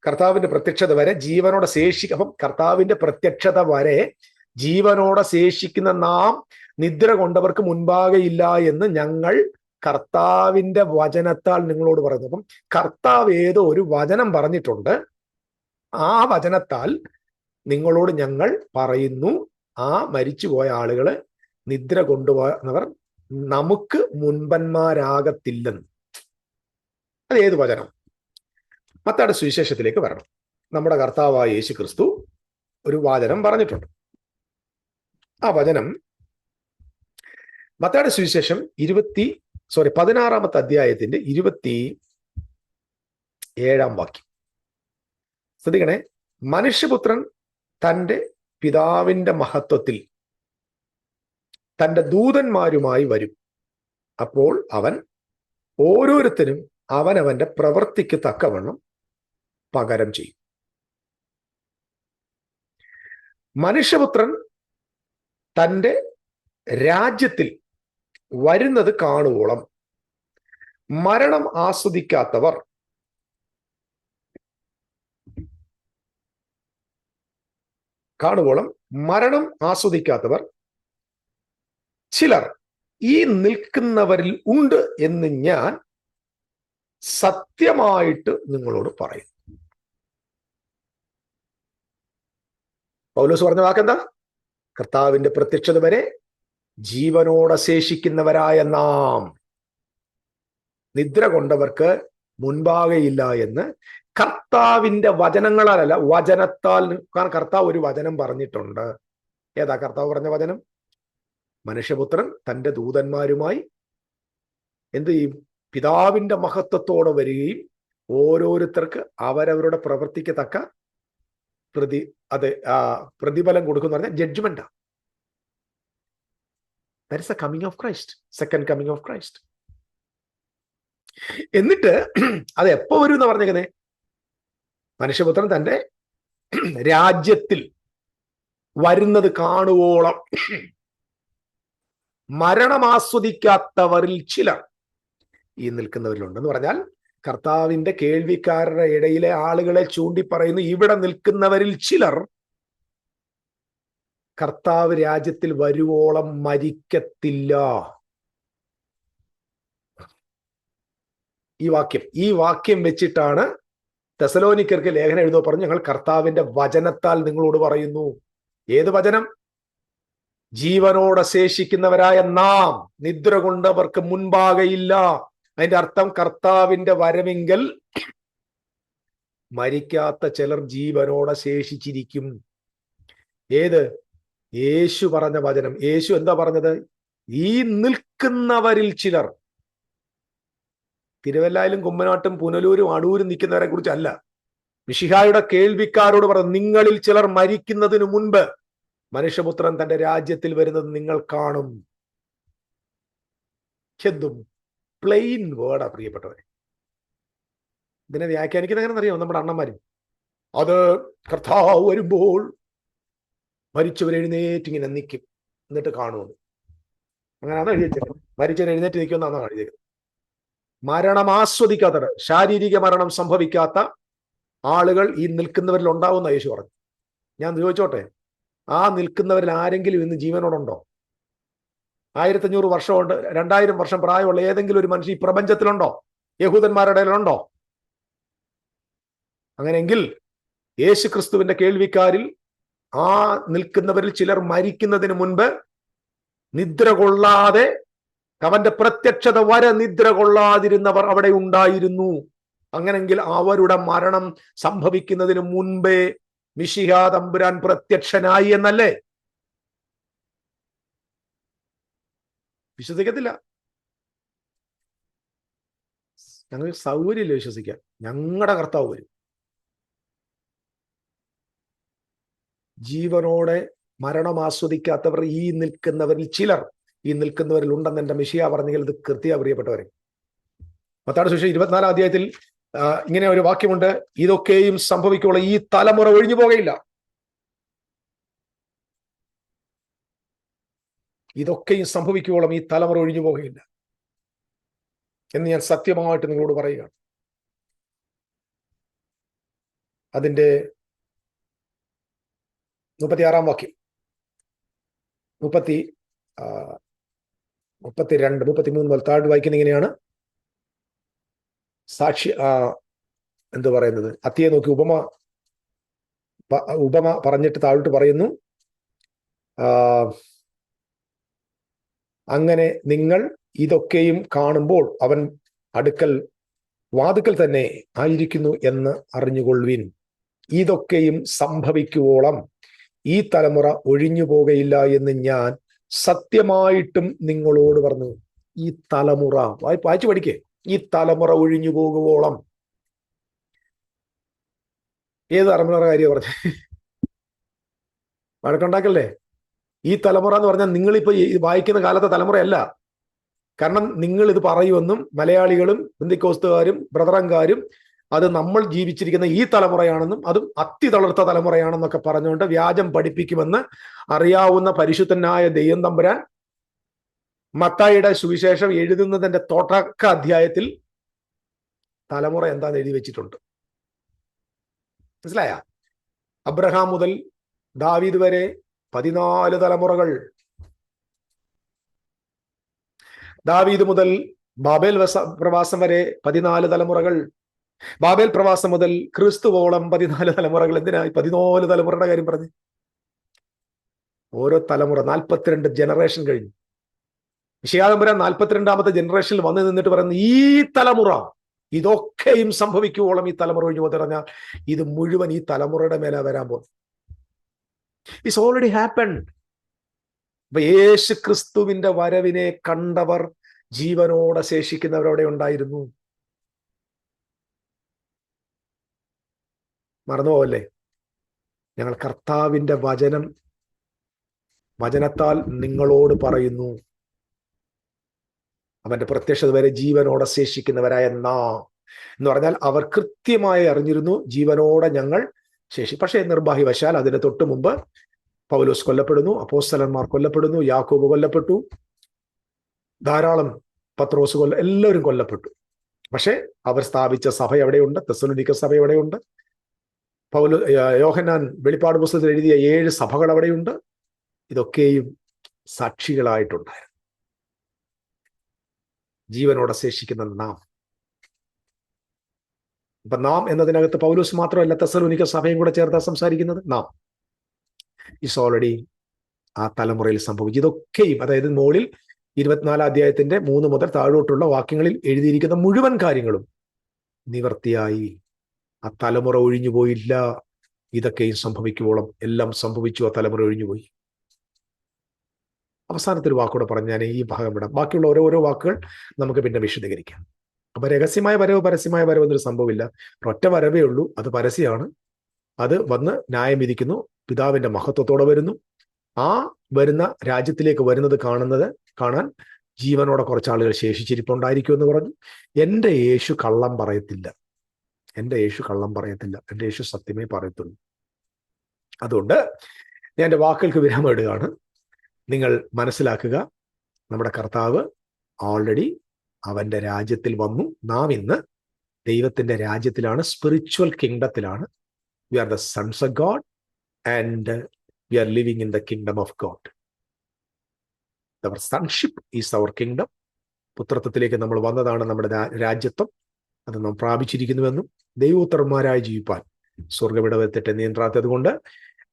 കർത്താവിന്റെ പ്രത്യക്ഷത വരെ ജീവനോടെ ശേഷി അപ്പം കർത്താവിന്റെ പ്രത്യക്ഷത വരെ ജീവനോടെ ശേഷിക്കുന്ന നാം നിദ്ര കൊണ്ടവർക്ക് മുൻപാകെയില്ല എന്ന് ഞങ്ങൾ കർത്താവിന്റെ വചനത്താൽ നിങ്ങളോട് പറയുന്നു. അപ്പം കർത്താവ് ഏതോ ഒരു വചനം പറഞ്ഞിട്ടുണ്ട്. ആ വചനത്താൽ നിങ്ങളോട് ഞങ്ങൾ പറയുന്നു ആ മരിച്ചുപോയ ആളുകൾ നിദ്ര കൊണ്ടുപോകുന്നവർ നമുക്ക് മുൻപന്മാരാകത്തില്ലെന്ന്. അത് ഏത് വചനം? മറ്റാട് സുവിശേഷത്തിലേക്ക് വരണം. നമ്മുടെ കർത്താവായ യേശു ക്രിസ്തു ഒരു വചനം പറഞ്ഞിട്ടുണ്ട്. ആ വചനം മത്താട് സുവിശേഷം ഇരുപത്തി സോറി പതിനാറാമത്തെ അധ്യായത്തിന്റെ ഇരുപത്തി ഏഴാം വാക്യം. ശ്രദ്ധിക്കണേ. മനുഷ്യപുത്രൻ തന്റെ പിതാവിന്റെ മഹത്വത്തിൽ തന്റെ ദൂതന്മാരുമായി വരും. അപ്പോൾ അവൻ ഓരോരുത്തരും അവനവന്റെ പ്രവൃത്തിക്ക് തക്കവണ്ണം പകരം ചെയ്യും. മനുഷ്യപുത്രൻ തന്റെ രാജ്യത്തിൽ വരുന്നത് കാണുവോളം. മരണം ആസ്വദിക്കാത്തവർ കാണുവോളം മരണം ആസ്വദിക്കാത്തവർ ചിലർ ഈ നിൽക്കുന്നവരിൽ ഉണ്ട് എന്ന് ഞാൻ സത്യമായിട്ട് നിങ്ങളോട് പറയും പൗലോസ് പറഞ്ഞ വാക്കെന്താ? കർത്താവിന്റെ പ്രത്യക്ഷത വരെ ജീവനോടെ ശേഷിക്കുന്നവരായ നാം. നിദ്ര കൊണ്ടവർക്ക് മുൻപാകെയില്ല എന്ന് കർത്താവിന്റെ വചനങ്ങളല്ല വചനത്താൽ കാരണം കർത്താവ് ഒരു വചനം പറഞ്ഞിട്ടുണ്ട്. ഏതാ കർത്താവ് പറഞ്ഞ വചനം? മനുഷ്യപുത്രൻ തന്റെ ദൂതന്മാരുമായി എന്ത് ചെയ്യും? പിതാവിന്റെ മഹത്വത്തോടെ വരികയും ഓരോരുത്തർക്ക് അവരവരുടെ പ്രവൃത്തിക്ക് തക്ക പ്രതി അത് പ്രതിഫലം കൊടുക്കുന്ന പറഞ്ഞാൽ ജഡ്ജ്മെന്റാ that's a coming of Christ second coming of Christ എന്നിട്ട് അത് എപ്പോ വരും എന്ന് പറഞ്ഞേക്കുന്നേ? മനുഷ്യപുത്രൻ തന്റെ രാജ്യത്തിൽ വരുന്നത് കാണുവോളം മരണമാസ്വദിക്കാത്തവരിൽ ചിലർ ഈ നിൽക്കുന്നവരിലുണ്ടെന്ന് പറഞ്ഞാൽ കർത്താവിന്റെ കേൾവിക്കാരുടെ ഇടയിലെ ആളുകളെ ചൂണ്ടിപ്പറയുന്നു. ഇവിടെ നിൽക്കുന്നവരിൽ ചിലർ കർത്താവ് രാജ്യത്തിൽ വരുവോളം മരിക്കത്തില്ല. ഈ വാക്യം ഈ വാക്യം വെച്ചിട്ടാണ് തെസലോനിക്കർക്ക് ലേഖനം എഴുതുക പറഞ്ഞു ഞങ്ങൾ കർത്താവിന്റെ വചനത്താൽ നിങ്ങളോട് പറയുന്നു. ഏത് വചനം? ജീവനോടെ ശേഷിക്കുന്നവരായ നാം നിദ്ര കൊണ്ടവർക്ക് മുൻപാകയില്ല. അതിന്റെ അർത്ഥം കർത്താവിന്റെ വരവെങ്കിൽ മരിക്കാത്ത ചിലർ ജീവനോടെ ശേഷിച്ചിരിക്കും. ഏത്? യേശു പറഞ്ഞ വചനം. യേശു എന്താ പറഞ്ഞത്? ഈ നിൽക്കുന്നവരിൽ ചിലർ തിരുവല്ലായാലും കുമ്മനാട്ടും പുനലൂരും അടൂരും നിൽക്കുന്നവരെ കുറിച്ചല്ല മിഷിഹായുടെ കേൾവിക്കാരോട് പറഞ്ഞു നിങ്ങളിൽ ചിലർ മരിക്കുന്നതിനു മുൻപ് മനുഷ്യപുത്രൻ തന്റെ രാജ്യത്തിൽ വരുന്നത് നിങ്ങൾ കാണും. എന്തും? പ്ലെയിൻ വേർഡാ പ്രിയപ്പെട്ടവരെ. ഇതിനെ വ്യാഖ്യാനിക്കുന്ന എങ്ങനെ നമ്മുടെ അണ്ണന്മാരും. അത് കർത്താവ് വരുമ്പോൾ മരിച്ചവർ എഴുന്നേറ്റ് ഇങ്ങനെ നിൽക്കും എന്നിട്ട് കാണുമെന്ന് അങ്ങനെയാണോ എഴുതി വെച്ചത് മരിച്ചവർ എഴുന്നേറ്റ് നിൽക്കുമെന്നാണോ എഴുതിയത് മരണം ആസ്വദിക്കാത്ത ശാരീരിക മരണം സംഭവിക്കാത്ത ആളുകൾ ഈ നിൽക്കുന്നവരിൽ ഉണ്ടാവുന്ന യേശു പറഞ്ഞു ഞാൻ ചോദിച്ചോട്ടെ ആ നിൽക്കുന്നവരിൽ ആരെങ്കിലും ഇന്ന് ജീവനോടുണ്ടോ? ആയിരത്തഞ്ഞൂറ് വർഷമുണ്ട് രണ്ടായിരം വർഷം പ്രായമുള്ള ഏതെങ്കിലും ഒരു മനുഷ്യൻ ഈ പ്രപഞ്ചത്തിലുണ്ടോ? യഹൂദന്മാരുടെ ഉണ്ടോ അങ്ങനെയെങ്കിൽ യേശു ക്രിസ്തുവിന്റെ കേൾവിക്കാരിൽ ആ നിൽക്കുന്നവരിൽ ചിലർ മരിക്കുന്നതിന് മുൻപ് നിദ്ര കൊള്ളാതെ അവന്റെ പ്രത്യക്ഷത വരെ നിദ്ര കൊള്ളാതിരുന്നവർ അവിടെ ഉണ്ടായിരുന്നു. അങ്ങനെങ്കിൽ അവരുടെ മരണം സംഭവിക്കുന്നതിന് മുൻപേ മിഷിഹാ തമ്പുരാൻ പ്രത്യക്ഷനായി എന്നല്ലേ? വിശ്വസിക്കത്തില്ല. ഞങ്ങൾക്ക് സൗകര്യമില്ല വിശ്വസിക്കാൻ. ഞങ്ങളുടെ കർത്താവ് വരും. ജീവനോടെ മരണം ആസ്വദിക്കാത്തവർ ഈ നിൽക്കുന്നവരിൽ ചിലർ ഈ നിൽക്കുന്നവരിൽ ഉണ്ടെന്ന് എന്റെ മിഷിയ പറഞ്ഞെങ്കിൽ ഇത് കൃത്യ പ്രിയപ്പെട്ടവരെ മത്താട് സുശേഷം ഇരുപത്തിനാലാം അധ്യായത്തിൽ ഇങ്ങനെ ഒരു വാക്യമുണ്ട്. ഇതൊക്കെയും സംഭവിക്കുള്ള ഈ തലമുറ ഒഴിഞ്ഞു പോകയില്ല. ഇതൊക്കെയും സംഭവിക്കുവോളം ഈ തലമുറ ഒഴിഞ്ഞു പോകയില്ല എന്ന് ഞാൻ സത്യമായിട്ട് നിങ്ങളോട് പറയുകയാണ്. അതിന്റെ മുപ്പത്തിയാറാം വാക്യം. മുപ്പത്തി മുപ്പത്തിരണ്ട് മുപ്പത്തിമൂന്ന് മുതൽ താഴ് വായിക്കുന്ന ഇങ്ങനെയാണ്. സാക്ഷി എന്ത് പറയുന്നത്? അത്തിയെ നോക്കി ഉപമ ഉപമ പറഞ്ഞിട്ട് താഴോട്ട് പറയുന്നു. അങ്ങനെ നിങ്ങൾ ഇതൊക്കെയും കാണുമ്പോൾ അവൻ അടുക്കൽ വാതുക്കൽ തന്നെ ആയിരിക്കുന്നു എന്ന് അറിഞ്ഞുകൊള്ളുവിൻ. ഇതൊക്കെയും സംഭവിക്കുവോളം ഈ തലമുറ ഒഴിഞ്ഞു പോകയില്ല എന്ന് ഞാൻ സത്യമായിട്ടും നിങ്ങളോട് പറഞ്ഞു. ഈ തലമുറ വായി വായിച്ചു പഠിക്കേ. ഈ തലമുറ ഒഴിഞ്ഞു പോകുവോളം. ഏത് തലമുറ കാര്യം പറഞ്ഞ? വഴക്കുണ്ടാക്കല്ലേ? ഈ തലമുറ എന്ന് പറഞ്ഞാൽ നിങ്ങളിപ്പോ വായിക്കുന്ന കാലത്തെ തലമുറയല്ല. കാരണം നിങ്ങൾ ഇത് പറയുമെന്നും മലയാളികളും ബന്ധിക്കോസ്തുകാരും ബ്രദറങ്കാരും അത് നമ്മൾ ജീവിച്ചിരിക്കുന്ന ഈ തലമുറയാണെന്നും അതും അത്തിതളർത്ത തലമുറയാണെന്നൊക്കെ പറഞ്ഞുകൊണ്ട് വ്യാജം പഠിപ്പിക്കുമെന്ന് അറിയാവുന്ന പരിശുദ്ധനായ ദൈവം തമ്പുരാൻ മത്തായിയുടെ സുവിശേഷം എഴുതുന്നതിന്റെ തുടക്ക അധ്യായത്തിൽ തലമുറ എന്താന്ന് എഴുതി വെച്ചിട്ടുണ്ട്. മനസ്സിലായ? അബ്രഹാം മുതൽ ദാവീദ് വരെ പതിനാല് തലമുറകൾ. ദാവീദ് മുതൽ ബാബേൽ വസ പ്രവാസം വരെ പതിനാല് തലമുറകൾ. ബാബേൽ പ്രവാസം മുതൽ ക്രിസ്തുവോളം പതിനാല് തലമുറകൾ എന്തിനായി പതിനാല് തലമുറയുടെ കാര്യം പറഞ്ഞു? ഓരോ തലമുറ നാൽപ്പത്തിരണ്ട് ജനറേഷൻ കഴിഞ്ഞു. വിഷയാതമ്പുര നാൽപ്പത്തിരണ്ടാമത്തെ ജനറേഷനിൽ വന്നു നിന്നിട്ട് പറയുന്ന ഈ തലമുറ ഇതൊക്കെയും സംഭവിക്കുവോളം ഈ തലമുറ ഒഴിഞ്ഞു പറഞ്ഞാൽ ഇത് മുഴുവൻ ഈ തലമുറയുടെ മേലെ വരാൻ പോകും ഇറ്റ്സ് ഓൾറെഡി ഹാപ്പൺ അപ്പൊ യേശു ക്രിസ്തുവിന്റെ വരവിനെ കണ്ടവർ ജീവനോടെ ശേഷിക്കുന്നവരവിടെ ഉണ്ടായിരുന്നു. മറന്നുപോവല്ലേ ഞങ്ങൾ കർത്താവിന്റെ വചനം വചനത്താൽ നിങ്ങളോട് പറയുന്നു. അവന്റെ പ്രത്യക്ഷത വരെ ജീവനോടെ ശേഷിക്കുന്നവരായ നാം എന്ന് പറഞ്ഞാൽ അവർ കൃത്യമായി അറിഞ്ഞിരുന്നു ജീവനോടെ ഞങ്ങൾ ശേഷി. പക്ഷേ നിർഭാഗ്യവശാൽ അതിന് തൊട്ട് മുമ്പ് പൗലോസ് കൊല്ലപ്പെടുന്നു അപ്പോസ്തലന്മാർ കൊല്ലപ്പെടുന്നു യാക്കോബ് കൊല്ലപ്പെട്ടു ധാരാളം പത്രോസ് കൊല്ല എല്ലാവരും കൊല്ലപ്പെട്ടു. പക്ഷെ അവർ സ്ഥാപിച്ച സഭ എവിടെയുണ്ട്? തെസ്സലോനിക്ക സഭ എവിടെയുണ്ട്? പൗല യോഹന്നാൻ വെളിപ്പാട് പുസ്തകത്തിൽ എഴുതിയ ഏഴ് സഭകൾ അവിടെയുണ്ട്. ഇതൊക്കെയും സാക്ഷികളായിട്ടുണ്ടായിരുന്നു. ജീവനോടെ ശേഷിക്കുന്ന നാം. ഇപ്പൊ നാം എന്നതിനകത്ത് പൗലൂസ് മാത്രമല്ല തെസലോനിക്ക സഭയും കൂടെ ചേർത്താ സംസാരിക്കുന്നത്? നാം. ഇസ് ഓൾറെഡി ആ തലമുറയിൽ സംഭവിച്ചു. ഇതൊക്കെയും അതായത് മോളിൽ ഇരുപത്തിനാലാം അധ്യായത്തിന്റെ മൂന്ന് മുതൽ താഴോട്ടുള്ള വാക്യങ്ങളിൽ എഴുതിയിരിക്കുന്ന മുഴുവൻ കാര്യങ്ങളും നിവർത്തിയായി ആ തലമുറ ഒഴിഞ്ഞു പോയില്ല. ഇതൊക്കെയും സംഭവിക്കുവോളം എല്ലാം സംഭവിച്ചു ആ തലമുറ ഒഴിഞ്ഞുപോയി അവസാനത്തെ ഒരു വാക്കൂടെ പറഞ്ഞ് ഞാൻ ഈ ഭാഗം വിടാം. ബാക്കിയുള്ള ഓരോ ഓരോ വാക്കുകൾ നമുക്ക് പിന്നെ വിശദീകരിക്കാം. അപ്പൊ രഹസ്യമായ വരവ് പരസ്യമായ വരവ് എന്നൊരു സംഭവമില്ല. ഒറ്റ വരവേ ഉള്ളൂ. അത് പരസ്യമാണ്. അത് വന്ന് ന്യായം വിധിക്കുന്നു. പിതാവിന്റെ മഹത്വത്തോടെ വരുന്നു. ആ വരുന്ന രാജ്യത്തിലേക്ക് വരുന്നത് കാണുന്നത് കാണാൻ ജീവനോടെ കുറച്ച് ആളുകൾ ശേഷിച്ചിരിപ്പുണ്ടായിരിക്കും എന്ന് പറഞ്ഞു. എന്റെ യേശു കള്ളം പറയത്തില്ല. എന്റെ യേശു കള്ളം പറയത്തില്ല. എന്റെ യേശു സത്യമേ പറയത്തുള്ളൂ. അതുകൊണ്ട് ഞാൻ എന്റെ വാക്കുകൾക്ക് വിരാമം ഇടുകയാണ്. നിങ്ങൾ മനസ്സിലാക്കുക നമ്മുടെ കർത്താവ് ഓൾറെഡി അവന്റെ രാജ്യത്തിൽ വന്നു. നാം ഇന്ന് ദൈവത്തിന്റെ രാജ്യത്തിലാണ് spiritual കിങ്ഡത്തിലാണ് we are the sons of God and we are living in the kingdom of God our sonship is our kingdom പുത്രത്വത്തിലേക്ക് നമ്മൾ വന്നതാണ് നമ്മുടെ രാജ്യത്വം. അത് നാം പ്രാപിച്ചിരിക്കുന്നുവെന്നും ദൈവോത്തരന്മാരായി ജീവിപ്പാൻ. സ്വർഗവിടവെത്തിട്ട് നിയന്ത്രാത്തത് കൊണ്ട്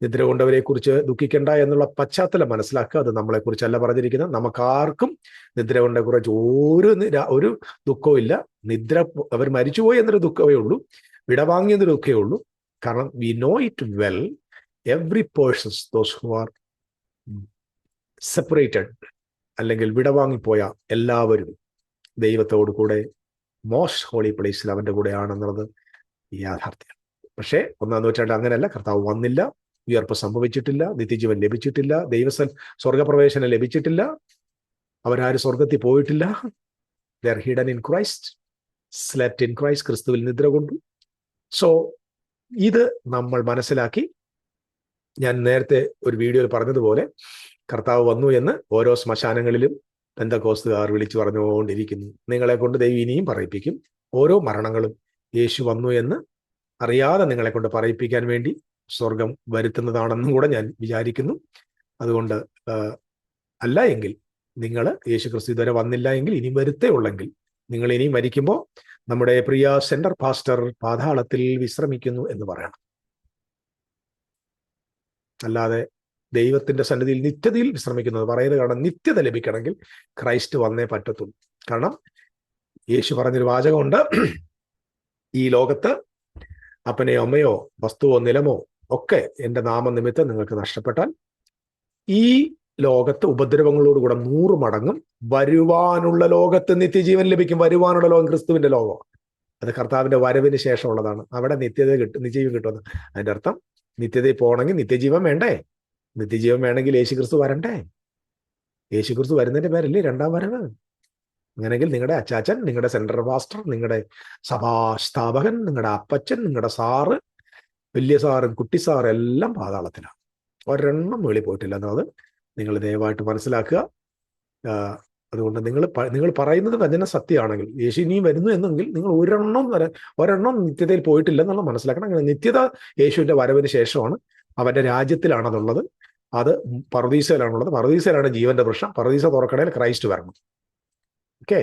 നിദ്ര കൊണ്ടവരെ കുറിച്ച് ദുഃഖിക്കണ്ട എന്നുള്ള പശ്ചാത്തലം മനസ്സിലാക്കുക. അത് നമ്മളെ കുറിച്ചല്ല പറഞ്ഞിരിക്കുന്നത്. നമുക്കാർക്കും നിദ്ര കൊണ്ടെ കുറിച്ച് ഒരു ഒരു ദുഃഖവും ഇല്ല. നിദ്ര അവർ മരിച്ചുപോയി എന്നൊരു ദുഃഖമേ ഉള്ളൂ. വിടവാങ്ങിയെന്നൊരു ദുഃഖമേ ഉള്ളൂ. കാരണം we know it well every persons those who are separated അല്ലെങ്കിൽ വിടവാങ്ങിപ്പോയ എല്ലാവരും ദൈവത്തോടു കൂടെ മോസ്റ്റ് ഹോളി പ്ലേസിൽ അവന്റെ കൂടെയാണെന്നുള്ളത് യാഥാർത്ഥ്യം. പക്ഷേ ഒന്നാം നൂറ്റാണ്ട് അങ്ങനെയല്ല. കർത്താവ് വന്നില്ല ഉയർപ്പ് സംഭവിച്ചിട്ടില്ല നിത്യജീവൻ ലഭിച്ചിട്ടില്ല ദൈവസൻ സ്വർഗപ്രവേശനം ലഭിച്ചിട്ടില്ല അവരാരും സ്വർഗത്തിൽ പോയിട്ടില്ല. They're hidden in Christ slept in Christ ക്രിസ്തുവിൽ നിദ്ര കൊണ്ടു. സോ ഇത് നമ്മൾ മനസ്സിലാക്കി. ഞാൻ നേരത്തെ ഒരു വീഡിയോയിൽ പറഞ്ഞതുപോലെ കർത്താവ് വന്നു എന്ന് ഓരോ ശ്മശാനങ്ങളിലും ബന്ധക്കോസ്തുകാർ വിളിച്ചു പറഞ്ഞുകൊണ്ടിരിക്കുന്നു. നിങ്ങളെ കൊണ്ട് ദൈവം ഇനിയും പറയിപ്പിക്കും. ഓരോ മരണങ്ങളും യേശു വന്നു എന്ന് അറിയാതെ നിങ്ങളെ കൊണ്ട് പറയിപ്പിക്കാൻ വേണ്ടി സ്വർഗം വരുത്തുന്നതാണെന്നും കൂടെ ഞാൻ വിചാരിക്കുന്നു. അതുകൊണ്ട് അല്ല എങ്കിൽ നിങ്ങൾ യേശു ക്രിസ്തു ഇതുവരെ വന്നില്ല എങ്കിൽ ഇനി വരുത്തേ ഉള്ളെങ്കിൽ നിങ്ങൾ ഇനി മരിക്കുമ്പോൾ നമ്മുടെ പ്രിയ സെന്റർ പാസ്റ്റർ പാതാളത്തിൽ വിശ്രമിക്കുന്നു എന്ന് പറയണം. അല്ലാതെ ദൈവത്തിന്റെ സന്നിധിയിൽ നിത്യതയിൽ വിശ്രമിക്കുന്നത് പറയുന്നത് കാരണം നിത്യത ലഭിക്കണമെങ്കിൽ ക്രൈസ്റ്റ് വന്നേ പറ്റത്തുള്ളൂ. കാരണം യേശു പറഞ്ഞൊരു വാചകമുണ്ട്. ഈ ലോകത്ത് അപ്പനെയോ അമ്മയോ വസ്തുവോ നിലമോ ഒക്കെ എന്റെ നാമനിമിത്തം നിങ്ങൾക്ക് നഷ്ടപ്പെട്ടാൽ ഈ ലോകത്ത് ഉപദ്രവങ്ങളോടുകൂടെ നൂറ് മടങ്ങും വരുവാനുള്ള ലോകത്ത് നിത്യജീവൻ ലഭിക്കും. വരുവാനുള്ള ലോകം ക്രിസ്തുവിന്റെ ലോകം അത് കർത്താവിന്റെ വരവിന് ശേഷമുള്ളതാണ്. അവിടെ നിത്യത കിട്ടും നിത്യജീവൻ കിട്ടുമെന്ന്. അതിന്റെ അർത്ഥം നിത്യതയിൽ പോകണമെങ്കിൽ നിത്യജീവൻ വേണ്ടേ? നിത്യജീവൻ വേണമെങ്കിൽ യേശു ക്രിസ്തു വരണ്ടേ? യേശു ക്രിസ്തു വരുന്നതിന്റെ പേരല്ലേ രണ്ടാം വരവ്? അങ്ങനെങ്കിൽ നിങ്ങളുടെ അച്ചാച്ചൻ നിങ്ങളുടെ സെൻട്രൽ മാസ്റ്റർ നിങ്ങളുടെ സഭാസ്ഥാപകൻ നിങ്ങളുടെ അപ്പച്ചൻ നിങ്ങളുടെ സാറ് വലിയ സാറും കുട്ടി സാറും എല്ലാം പാതാളത്തിലാണ്. ഒരെണ്ണം വെളി പോയിട്ടില്ല. എന്നുള്ളത് നിങ്ങൾ ദയവായിട്ട് മനസ്സിലാക്കുക. അതുകൊണ്ട് നിങ്ങൾ നിങ്ങൾ പറയുന്നത് വചന സത്യമാണെങ്കിൽ യേശു ഇനിയും വരുന്നു എന്നെങ്കിൽ നിങ്ങൾ ഒരെണ്ണം വരെ ഒരെണ്ണം നിത്യതയിൽ പോയിട്ടില്ല എന്നുള്ളത് മനസ്സിലാക്കണം. നിത്യത യേശുവിന്റെ വരവിന് ശേഷമാണ് അവന്റെ രാജ്യത്തിലാണതുള്ളത്. അത് പറദീസയിലാണുള്ളത് പറദീസയിലാണ് ജീവന്റെ വൃക്ഷം പറദീസ തുറക്കടയിൽ ക്രൈസ്റ്റ് വരണം. ഓക്കെ?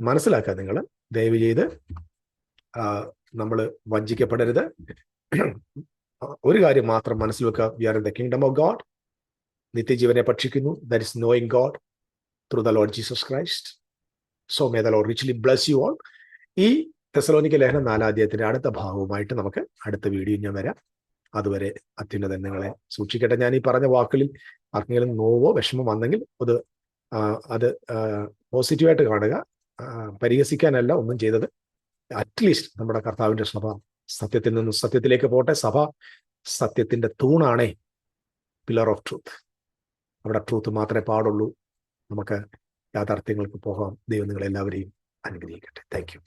മനസ്സിലാക്കുക നിങ്ങൾ ദയവ് ചെയ്ത് നമ്മൾ വഞ്ചിക്കപ്പെടരുത്. ഒരു കാര്യം മാത്രം മനസ്സിൽ വെക്കുക we are in the kingdom of God നിത്യജീവനെ ഭക്ഷിക്കുന്നു. That is knowing God through the Lord Jesus Christ so may the Lord richly bless you all ഈ തെസലോനിക്ക ലേഖനം നാലാധ്യായത്തിന്റെ അടുത്ത ഭാഗവുമായിട്ട് നമുക്ക് അടുത്ത വീഡിയോ ഞാൻ വരാം. അതുവരെ അത്യുന്നതൻ നിങ്ങളെ സൂക്ഷിക്കട്ടെ. ഞാൻ ഈ പറഞ്ഞ വാക്കുകളിൽ ആർക്കെങ്കിലും നോവോ വിഷമോ വന്നെങ്കിൽ അത് അത് പോസിറ്റീവായിട്ട് കാണുക. പരിഹസിക്കാനല്ല ഒന്നും ചെയ്തത്. അറ്റ്ലീസ്റ്റ് നമ്മുടെ കർത്താവിന്റെ സഭ സത്യത്തിൽ നിന്ന് സത്യത്തിലേക്ക് പോട്ടെ സഭ സത്യത്തിന്റെ തൂണാണേ. പില്ലർ ഓഫ് ട്രൂത്ത് അവിടെ ട്രൂത്ത് മാത്രമേ പാടുള്ളൂ. നമുക്ക് യാഥാർത്ഥ്യങ്ങൾക്ക് പോകാം. ദൈവം നിങ്ങളെല്ലാവരെയും അനുഗ്രഹിക്കട്ടെ. താങ്ക്